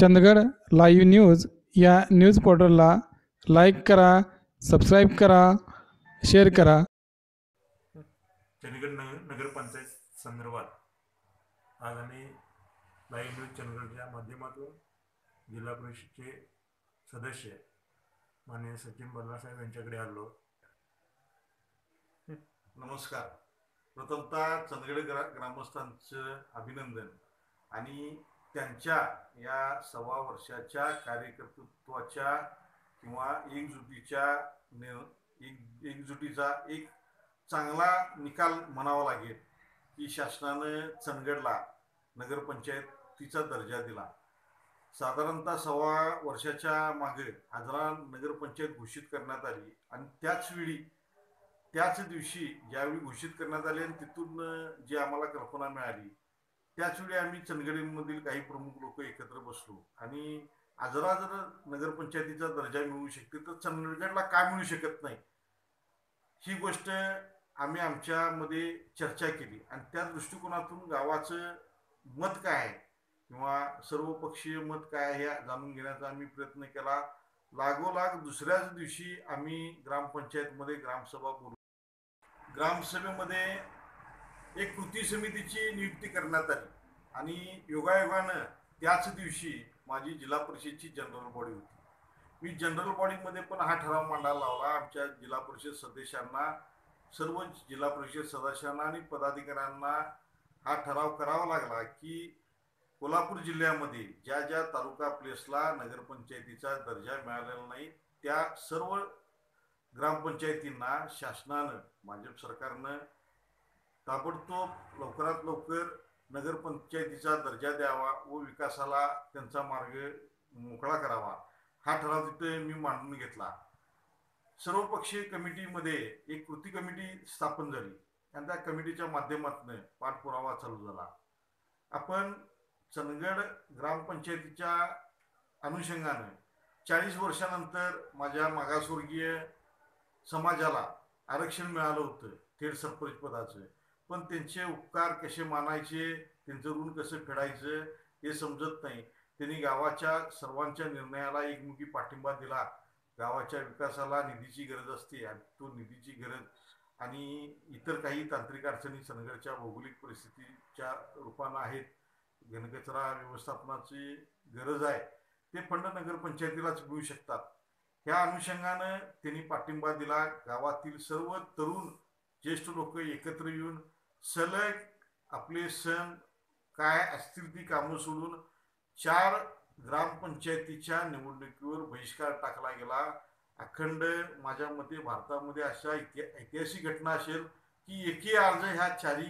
Chandgad live news या news पोर्टलला like करा सबस्क्राईब करा शेअर करा. चंदगड नगर नगरपंचायत संदर्भात आज आम्ही लाईव्ह न्यूज चंदगडच्या माध्यमातून जिल्हा परिषदचे सदस्य माननीय सचिन बल्लासाहेब यांच्याकडे आलो. नमस्कार. प्रथमतः चंदगड ग्रा ग्रामस्थांचं अभिनंदन आणि त्यांच्या या सव्वा वर्षाच्या कार्यकर्तृत्वाच्या किंवा एकजुटीच्या नि- एक एकजुटीचा एक चांगला निकाल म्हणावा लागेल की शासनानं चंदगडला नगरपंचायतीचा दर्जा दिला. साधारणतः सव्वा वर्षाच्या मागे आजरा नगरपंचायत घोषित करण्यात आली आणि त्याच वेळी त्याच दिवशी ज्यावेळी घोषित करण्यात आले आणि तिथून जी आम्हाला कल्पना मिळाली त्याच वेळी आम्ही चंदगडीमधील काही प्रमुख लोक एकत्र बसलो. आणि आजरा जर नगरपंचायतीचा दर्जा मिळू शकते तर चंदगडला का मिळू शकत नाही? ही गोष्ट आम्ही आमच्यामध्ये चर्चा केली. आणि त्या दृष्टिकोनातून गावाचं मत काय आहे? किंवा सर्वपक्षीय मत काय आहे हे जाणून घेण्याचा आम्ही प्रयत्न केला. लागोलाग दुसऱ्याच दिवशी आम्ही ग्रामपंचायतमध्ये ग्रामसभा बोलू. ग्रामसभेमध्ये एक कृती समितीची नियुक्ती करण्यात आली. आणि योगायोगानं त्याच दिवशी माझी जिल्हा परिषदची जनरल बॉडी होती. मी जनरल बॉडीमध्ये पण हा ठराव मांडायला लावला. आमच्या जिल्हा परिषद सदस्यांना सर्व जिल्हा परिषद सदस्यांना आणि पदाधिकाऱ्यांना हा ठराव करावा लागला की कोल्हापूर जिल्ह्यामध्ये ज्या ज्या तालुका प्लेसला नगरपंचायतीचा दर्जा मिळालेला नाही त्या सर्व ग्रामपंचायतींना शासनानं भाजप सरकारनं ताबडतोब लवकरात लवकर नगरपंचायतीचा दर्जा द्यावा व विकासाला त्यांचा मार्ग मोकळा करावा. हा ठराव तिथे मी मांडून घेतला. सर्वपक्षीय कमिटीमध्ये एक कृती कमिटी स्थापन झाली. आणि त्या कमिटीच्या माध्यमातून पाठपुरावा चालू झाला. आपण चंदगड ग्रामपंचायतीच्या अनुषंगानं चाळीस वर्षानंतर माझ्या मागासवर्गीय समाजाला आरक्षण मिळालं होतं थेट सरपंच पदाचं. पण त्यांचे उपकार कसे मानायचे त्यांचं ऋण कसं फेडायचं हे समजत नाही. त्यांनी गावाच्या सर्वांच्या निर्णयाला एकमुखी पाठिंबा दिला. गावाच्या विकासाला निधीची गरज असते आणि तो निधीची गरज आणि इतर काही तांत्रिक अडचणी चंदगडच्या भौगोलिक परिस्थितीच्या रूपानं आहेत. घनकचरा व्यवस्थापनाची गरज आहे. ते फंड नगरपंचायतीलाच मिळू शकतात. ह्या अनुषंगानं त्यांनी पाठिंबा दिला. गावातील सर्व तरुण ज्येष्ठ लोक एकत्र येऊन सलग आपले सण काय असतील ती कामं सोडून चार ग्रामपंचायतीच्या निवडणुकीवर बहिष्कार टाकला गेला. अखंड माझ्या मते भारतामध्ये अशा इति ऐतिहासिक घटना असेल की एकही अर्ज ह्या चारी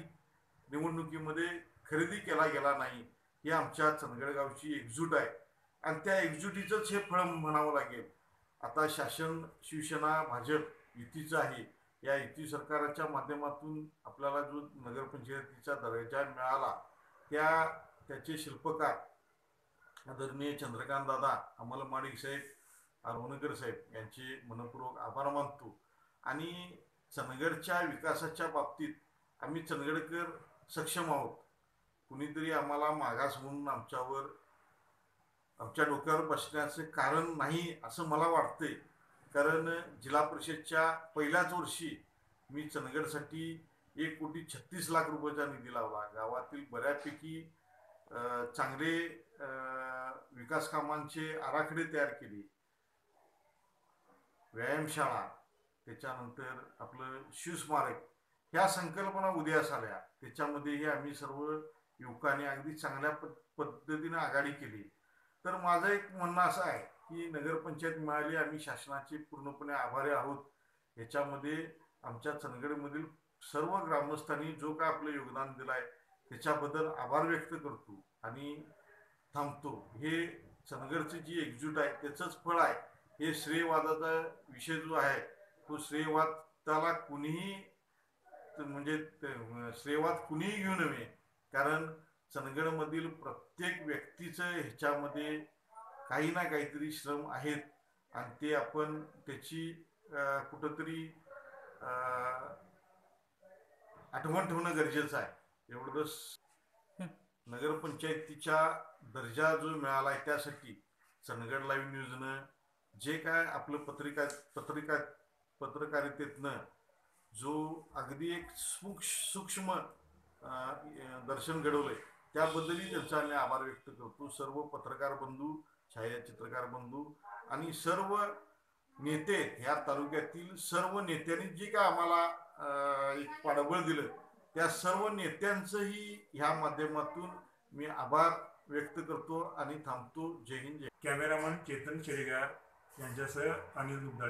निवडणुकीमध्ये खरेदी केला गेला नाही. ही आमच्या चंदगडगावची एकजूट आहे. आणि त्या एकजुटीचंच हे फळ म्हणावं लागेल. आता शासन शिवसेना भाजप युतीचं आहे. या युती सरकारच्या माध्यमातून आपल्याला जो नगरपंचायतीचा दर्जा मिळाला त्या त्याचे शिल्पकार आदरणीय चंद्रकांत दादा अमल माडिक साहेब आरवणकर साहेब यांचे मनपूर्वक आभार मानतो. आणि चंदगडच्या विकासाच्या बाबतीत आम्ही चंदगडकर सक्षम आहोत. कुणीतरी आम्हाला मागास म्हणून आमच्यावर आमच्या डोक्यावर बसण्याचं कारण नाही असं मला वाटतंय. कारण जिल्हा परिषदच्या पहिल्याच वर्षी मी चंदगडसाठी एक कोटी छत्तीस लाख रुपयाचा निधी लावला. गावातील बऱ्यापैकी चांगले विकास कामांचे आराखडे तयार केले. व्यायामशाळा त्याच्यानंतर आपलं शिवस्मारक ह्या संकल्पना उदयास आल्या त्याच्यामध्येही आम्ही सर्व युवकांनी अगदी चांगल्या पद पद्धतीनं आघाडी केली. तर माझं एक म्हणणं असं आहे की नगरपंचायत मिळाली आम्ही शासनाचे पूर्णपणे आभारी आहोत. याच्यामध्ये आमच्या चंदगडमधील सर्व ग्रामस्थांनी जो काय आपलं योगदान दिलं आहे त्याच्याबद्दल आभार व्यक्त करतो आणि थांबतो. हे चंदगडची जी एकजूट आहे त्याचंच फळ आहे. हे श्रेयवादाचा विषय जो आहे तो श्रेयवाद त्याला कुणीही म्हणजे श्रेयवाद कुणीही घेऊ नये. कारण चंदगडमधील प्रत्येक व्यक्तीचं ह्याच्यामध्ये काही ना काहीतरी श्रम आहेत. आणि ते आपण त्याची कुठंतरी आठवण ठेवणं गरजेचं आहे. एवढंच नगरपंचायतीच्या दर्जा जो मिळाला आहे त्यासाठी चंदगड लाईव्ह न्यूजनं जे काय आपलं पत्रिका पत्रिका पत्रकारितेतनं जो अगदी एक सूक्ष सूक्ष्म दर्शन घडवलंय त्याबद्दलही त्यांचा आम्ही आभार व्यक्त करतो. सर्व पत्रकार बंधू छायाचित्रकार बंधू आणि सर्व नेते ह्या तालुक्यातील सर्व नेत्यांनी जे काय आम्हाला एक पाठबळ दिलं त्या सर्व नेत्यांचंही ह्या माध्यमातून मी आभार व्यक्त करतो आणि थांबतो. जय हिंद जय कॅमेरामन चेतन शेरेगार यांच्यासह अनिल दुग्धाळे